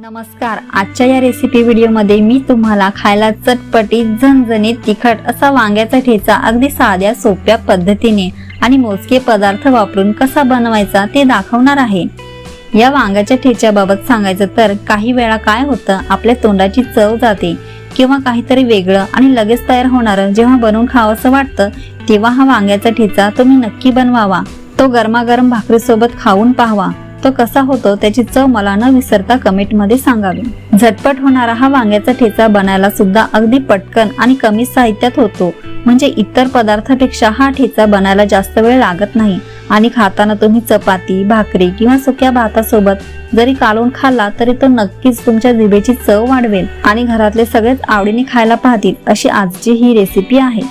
नमस्कार आजच्या या रेसिपी व्हिडिओमध्ये मी तुम्हाला खायला चटपटीत झणझणीत तिखट असा वांग्याचा ठेचा अगदी साध्या सोप्या पद्धतीने आणि मोजके पदार्थ वापरून कसा बनवायचा ते दाखवणार आहे. या वांग्याच्या ठेच्याबाबत सांगायचं तर काही वेळा काय होतं आपल्या तोंडाची चव जाते किंवा काहीतरी वेगळं आणि लगेच तयार होणारं जेव्हा बनवून खावंसं वाटतं तेव्हा हा वांग्याचा ठेचा तुम्ही नक्की बनवावा. तो गरमागरम भाकरीसोबत खाऊन पाहावा. तो कसा होतो त्याची चव मला न विसरता कमेंटमध्ये सांगावी. झटपट होणारा हा वांग्याचा ठेचा बनायला सुद्धा अगदी पटकन आणि कमी साहित्यात होतो. म्हणजे इतर पदार्थापेक्षा हा ठेचा बनायला जास्त वेळ लागत नाही. आणि खाताना तुम्ही चपाती भाकरी किंवा सुक्या भातासोबत जरी काढून खाल्ला तरी तो नक्कीच तुमच्या जिभेची चव वाढवेल आणि घरातले सगळेच आवडीने खायला पाहतील अशी आजची ही रेसिपी आहे.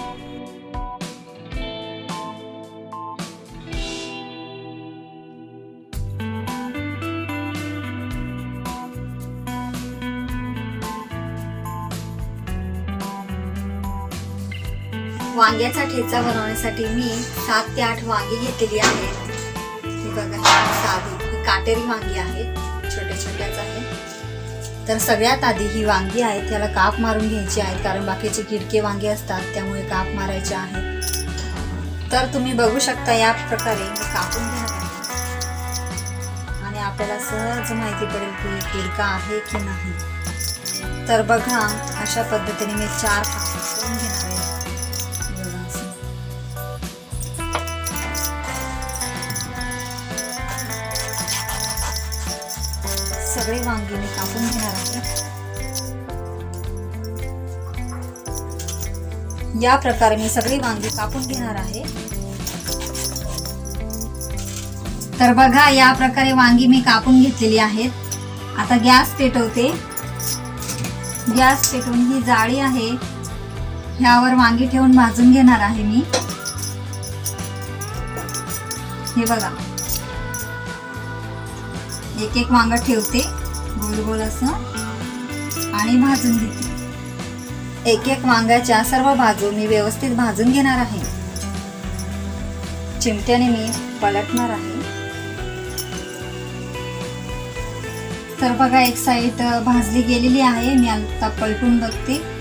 पिझ्झा बनवण्यासाठी मी सात ते आठ वांगी घेतलेली आहेत ही बघा साधी ही काटेरी वांगी आहेत छोट्या छोट्याच आहेत तर सगळ्यात आधी ही वांगी आहेत त्याला काप मारून घ्यायची आहेत कारण बाकीचे किडके वांगे असतात त्यामुळे काप मारायचे आहेत तर तुम्ही बघू शकता या प्रकारे मी कापून घेणार आहे आणि आपल्याला सहज माहिती पडेल की किडका आहे की नाही. तर बघा अशा पद्धतीने मी चार सगळे वांगी मी कापून घेणार आहे. या प्रकारे मी सगळी वांगी कापून घेणार आहे. तर बघा या प्रकारे वांगी मी कापून घेतलेली आहेत. आता गॅस पेटवते. गॅस पेटवून ही जाळी आहे. ह्यावर वांगी ठेवून भाजून घेणार आहे मी. हे बघा. एक एक वांग ठेवते. गोल गोल असं आणि भाजून घेते. एक एक वांग्याच्या सर्व बाजू मी व्यवस्थित भाजून घेणार आहे. चिमट्याने मी पलटणार आहे. तर बघा एक साईड भाजली गेलेली आहे. मी आता पलटून बघते.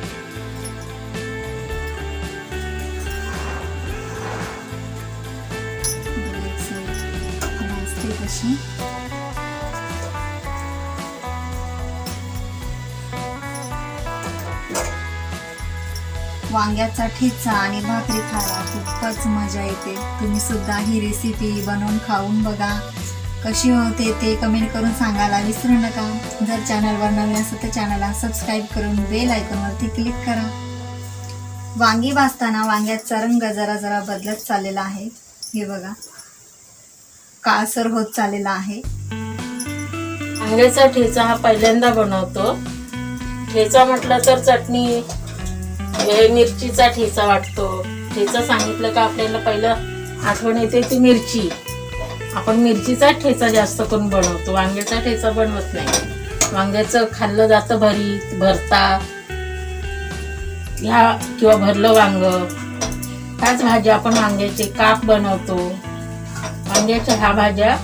वांग्याचा ठेचा आणि भाकरी खायला खूपच मजा येते. तुम्ही सुद्धा ही रेसिपी बनवून खाऊन बघा. कशी होते ते कमेंट करून सांगायला विसरू नका. जर चॅनलवर नवीन असेल तर चॅनलला सबस्क्राईब करून बेल आयकॉनवरती क्लिक करा. वांगी भाजताना वांग्याचा रंग जरा जरा बदलत चाललेला आहे. हे बघा. काळसर होत चाललेला आहे. वांग्याचा ठेचा हा पहिल्यांदा बनवतो. ठेचा म्हटलं तर चटणी हे मिरचीचा ठेचा वाटतो. ठेचा सांगितलं का आपल्याला पहिलं आठवण येते ती मिरची. आपण मिरचीचा ठेचा जास्त करून बनवतो. वांग्याचा ठेचा बनवत नाही. वांग्याचं खाल्लं जातं भरीत भरता. ह्या किंवा भरलं वांग. ह्याच भाज्या आपण वांग्याचे काप बनवतो. वांग्याच्या ह्या भाज्या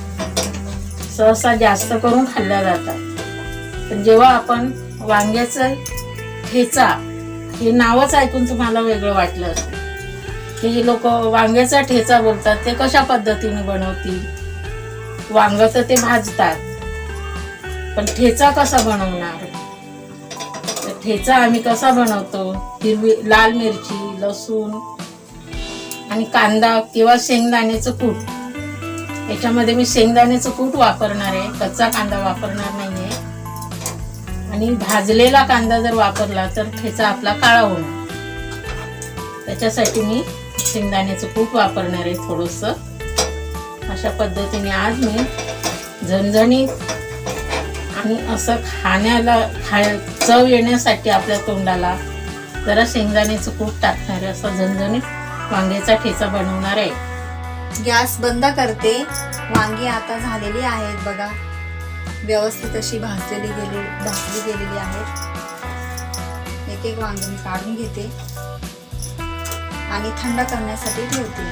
सहसा जास्त करून खाल्ल्या जातात. पण जेव्हा आपण वांग्याचं ठेचा हे नावच ऐकून तुम्हाला वेगळं वाटलं असेल की लोक वांग्याचा ठेचा बोलतात ते कशा पद्धतीने बनवतील? वांग तर ते भाजतात. पण ठेचा कसा बनवणार? तर ठेचा आम्ही कसा बनवतो? हिरवी लाल मिरची लसूण आणि कांदा किंवा शेंगदाण्याचं कूट. याच्यामध्ये मी शेंगदाण्याचं कूट वापरणार आहे कच्चा कांदा वापरणार नाही. आणि भाजलेला कांदा जर वापरला तर ठेचा आपला काळा होणार. त्याच्यासाठी मी शेंगदाण्याचं कूट वापरणार आहे थोडस. अशा पद्धतीने आज मी झणझणीत आणि असं खाण्याला खाय चव येण्यासाठी आपल्या तोंडाला जरा शेंगदाण्याचं कूट टाकणार आहे असं झणझणीत वांग्याचा ठेचा बनवणार आहे. गॅस बंद करते. वांगी आता झालेली आहेत बघा. व्यवस्थित अशी भाजलेली गेली भाजली गेलेली आहेत एक एक वांगी मी काढून घेते. आणि थंड करण्यासाठी ठेवते.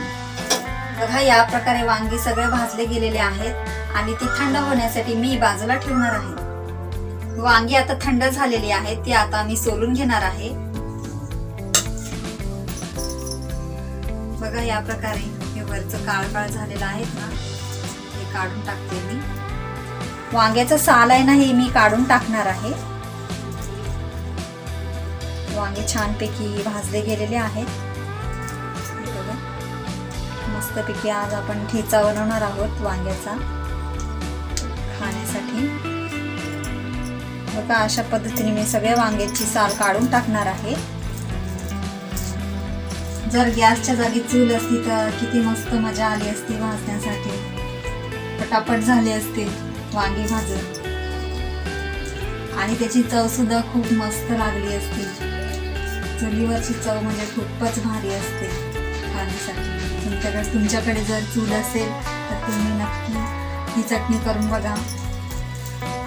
बघा या प्रकारे वांगी सगळे भाजले गेलेले आहेत आणि ती थंड होण्यासाठी मी बाजूला ठेवणार आहे. वांगी आता थंड झालेली आहेत ती आता मी सोलून घेणार आहे. बघा या प्रकारे हे वरचं काळ काळ झालेलं आहे ना हे काढून टाकते मी. वांग्याचं साल आहे ना हे मी काढून टाकणार आहे. वांगे छानपैकी भाजले गेलेले आहेत. बघा. मस्तपैकी आज आपण ठेचा बनवणार आहोत वांग्याचा. खाण्यासाठी. बघा अशा पद्धतीने मी सगळ्या वांग्याची साल काढून टाकणार आहे. जर गॅसच्या जागी चूल असती तर किती मस्त मजा आली असती भाजण्यासाठी. पटापट झाले असते वांगी भाजून. आणि त्याची चव सुद्धा खूप मस्त लागली असते. चुलीवरची चव म्हणजे खूपच भारी असते खाण्यासाठी. तुमच्याकडे तुमच्याकडे जर चूल असेल तर तुम्ही नक्की ही चटणी करून बघा.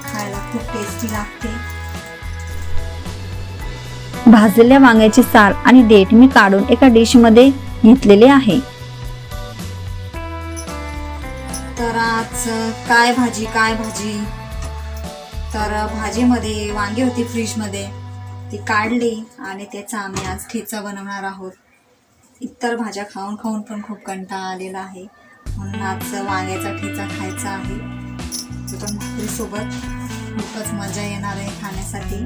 खायला खूप टेस्टी लागते. भाजलेल्या वांग्याची साल आणि देठ मी काढून एका डिशमध्ये घेतलेले आहे. तर आज काय भाजी काय भाजी? तर भाजीमध्ये वांगी होती फ्रीजमध्ये. ती काढली आणि त्याचा आम्ही आज ठेचा बनवणार आहोत. इतर भाज्या खाऊन खाऊन पण खूप कंटाळा आलेला आहे. म्हणून आज वांग्याचा ठेचा खायचा आहे. तर पण भाकरीसोबत खूपच मजा येणार आहे खाण्यासाठी.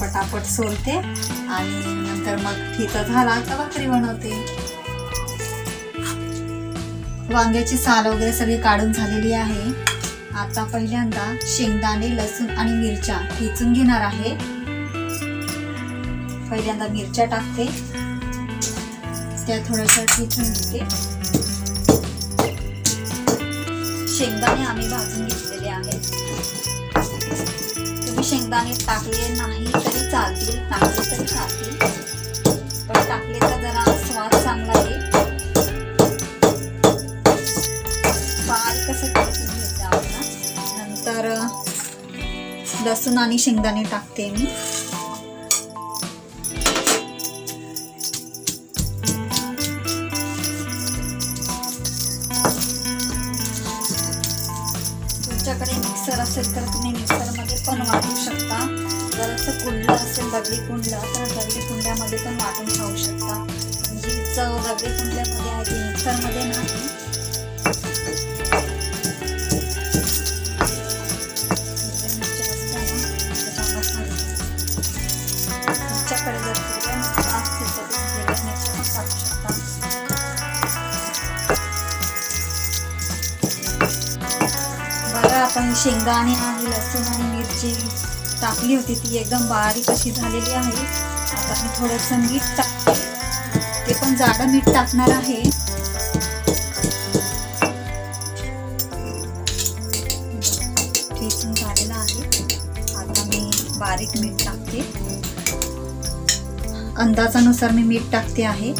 पटापट सोलते आणि नंतर मग ठेचा झाला तर भाकरी बनवते. वांग्याची साल वगैरे सगळी काढून झालेली आहे. आता पहिल्यांदा शेंगदाणे लसूण आणि मिरच्या ठेचून घेणार आहे. पहिल्यांदा मिरच्या टाकते. त्या थोड्याशा ठेचून घेते. शेंगदाणे आम्ही भाजून घेतलेले आहेत. तुम्ही शेंगदाणे टाकले नाही तरी चालतील टाकले तरी चालतील. लसूण आणि शेंगदाणे टाकते मी. तुमच्याकडे मिक्सर असेल तर तुम्ही मिक्सरमध्ये पण वाटू शकता. जर असं कुंडलं असेल दगडी कुंडलं तर दगडी कुंड्यामध्ये पण वाटून खाऊ शकता. म्हणजे चव दगडी कुंडल्यामध्ये आहे ती मिक्सरमध्ये नाही. तुमच्याकडे जर हिरव्या मिरच्या असतील तर तुम्ही हिरव्या मिरच्या पण टाकू शकता बघा आपण शेंगदाणे आणि लसूण आणि मिरची टाकली होती ती एकदम बारीक अशी झालेली आहे आता मी थोडंसं मीठ टाकते ते पण जाडं मीठ टाकणार आहे ठेचून झालेलं आहे आता मी बारीक मीठ टाकते अंदाजानुसार मी मीठ टाकते आहे.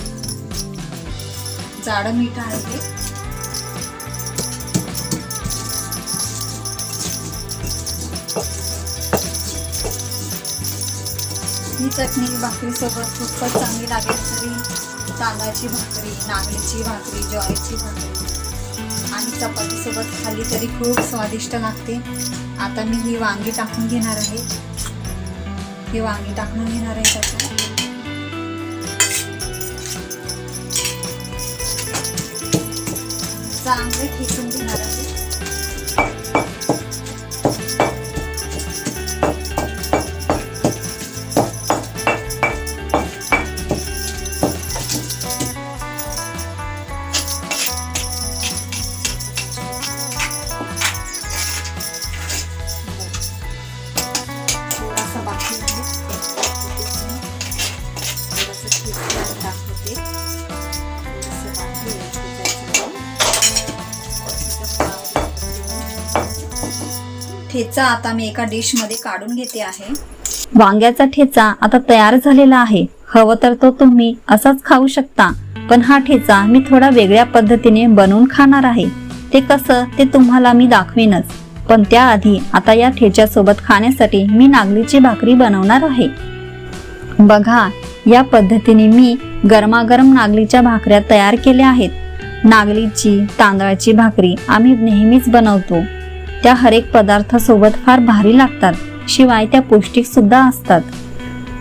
जाडं मीठ आहे ते. ही चटणी भाकरीसोबत खूपच चांगली लागेल तरी तांदळाची भाकरी नागलीची भाकरी ज्वारीची भाकरी आणि चपातीसोबत खाल्ली तरी खूप स्वादिष्ट लागते. आता मी ही वांगी टाकून घेणार आहे. ही वांगी टाकून घेणार आहे त्याच्यात. चांगले ठेचून घेणार आहे ठेचा आता मी एका डिशमध्ये काढून घेते आहे. वांग्याचा ठेचा आता तयार झालेला आहे. हवं तर तो तुम्ही असाच खाऊ शकता. पण हा ठेचा मी थोडा वेगळ्या पद्धतीने बनवून खाणार आहे. ते कसं ते तुम्हाला मी दाखवीनच. पण त्याआधी आता या ठेच्यासोबत खाण्यासाठी मी नागलीची भाकरी बनवणार आहे. बघा या पद्धतीने मी गरमागरम नागलीच्या भाकऱ्या तयार केल्या आहेत. नागलीची तांदळाची भाकरी आम्ही नेहमीच बनवतो. त्या हरेक पदार्थासोबत फार भारी लागतात. शिवाय त्या पौष्टिक सुद्धा असतात.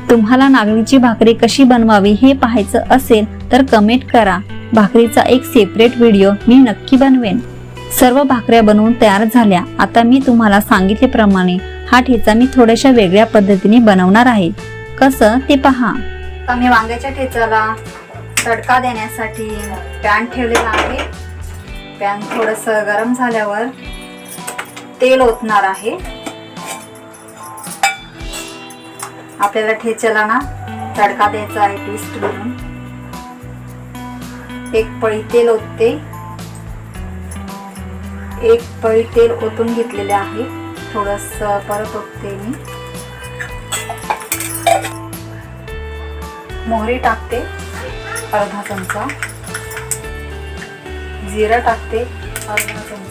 तुम्हाला नागलीची भाकरी कशी बनवावी हे पाहायचं असेल तर कमेंट करा. भाकरीचा एक सेपरेट व्हिडिओ मी नक्की बनवेन. सर्व भाकऱ्या बनवून तयार झाल्या. आता मी तुम्हाला सांगितल्याप्रमाणे हा ठेचा मी थोड्याशा वेगळ्या पद्धतीने बनवणार आहे. कसं ते पहा. मी वांग्याच्या ठेचाला तडका देण्यासाठी पॅन ठेवलेला आहे. पॅन थोडंसं गरम झाल्यावर तेल ओतणार आहे. आपल्याला ठेच्याला ना तडका द्यायचा आहे ट्विस्ट म्हणून. एक पळी तेल ओतते. एक पळी तेल ओतून घेतलेले आहे. थोडस परत ओतते मी. मोहरी टाकते अर्धा चमचा. जिरा टाकते अर्धा चमचा.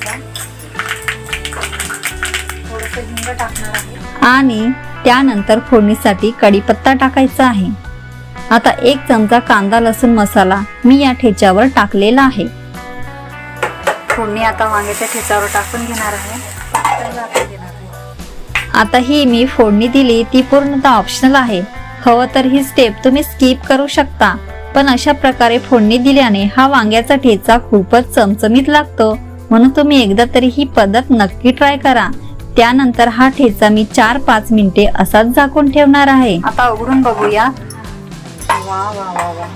हिंग टाकणार आहे. आणि त्यानंतर फोडणीसाठी कढीपत्ता टाकायचा आहे. आता एक चमचा कांदा लसूण मसाला मी या ठेच्यावर टाकलेला आहे. फोडणी आता वांग्याच्या ठेचावर टाकून घेणार आहे. टाकून घेणार आहे आता ही मी फोडणी दिली ती पूर्णतः ऑप्शनल आहे. हवं तर ही स्टेप तुम्ही स्किप करू शकता. पण अशा प्रकारे फोडणी दिल्याने हा वांग्याचा ठेचा खूपच चमचमीत लागतो. म्हणून तुम्ही एकदा तरी ही पद्धत नक्की ट्राय करा. त्यानंतर हा ठेचा मी चार पाच मिनिटे असाच झाकून ठेवणार आहे. आता उघडून बघूया. वा वा वा वा.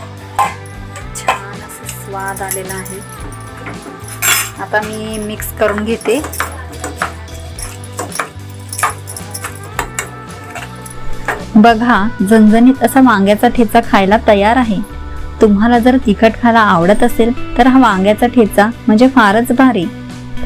छान असं स्वाद आलेला आहे. आता मी मिक्स करून घेते. बघा झणझणीत असा वांग्याचा ठेचा खायला तयार आहे. तुम्हाला जर तिखट खायला आवडत असेल तर हा वांग्याचा ठेचा म्हणजे फारच भारी.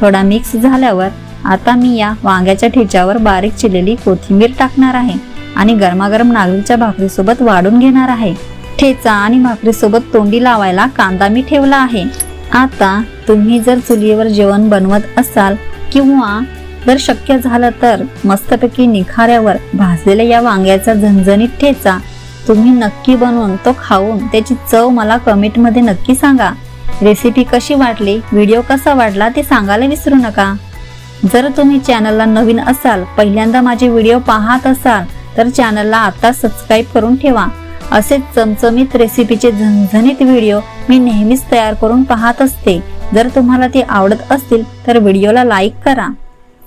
थोडा मिक्स झाल्यावर आता मी या वांग्याच्या ठेच्यावर बारीक चिरलेली कोथिंबीर टाकणार आहे आणि गरमागरम नागलीच्या भाकरीसोबत वाढून घेणार आहे. ठेचा आणि भाकरीसोबत तोंडी लावायला कांदा मी ठेवला आहे. आता तुम्ही जर चुलीवर जेवण बनवत असाल किंवा जर शक्य झालं तर मस्तपैकी निखाऱ्यावर भाजलेल्या या वांग्याचा झणझणीत ठेचा तुम्ही नक्की बनवून तो खाऊन त्याची चव मला कमेंटमध्ये नक्की सांगा. रेसिपी कशी वाटली? व्हिडिओ कसा वाटला ते सांगायला विसरू नका. जर तुम्ही चॅनलला नवीन असाल पहिल्यांदा माझे व्हिडिओ पाहत असाल तर चॅनलला आता सबस्क्राईब करून ठेवा. असे चमचमीत रेसिपीचे झणझणीत व्हिडिओ मी नेहमीच तयार करून पाहत असते. जर तुम्हाला ते आवडत असतील तर व्हिडिओला लाईक करा.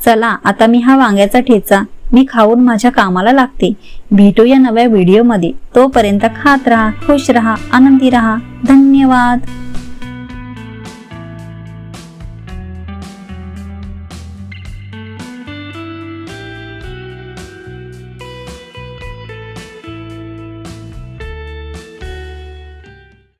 चला आता मी हा वांग्याचा ठेचा मी खाऊन माझ्या कामाला लागते. भेटूया नव्या व्हिडिओमध्ये. तोपर्यंत खात राहा खुश राहा आनंदी राहा. धन्यवाद.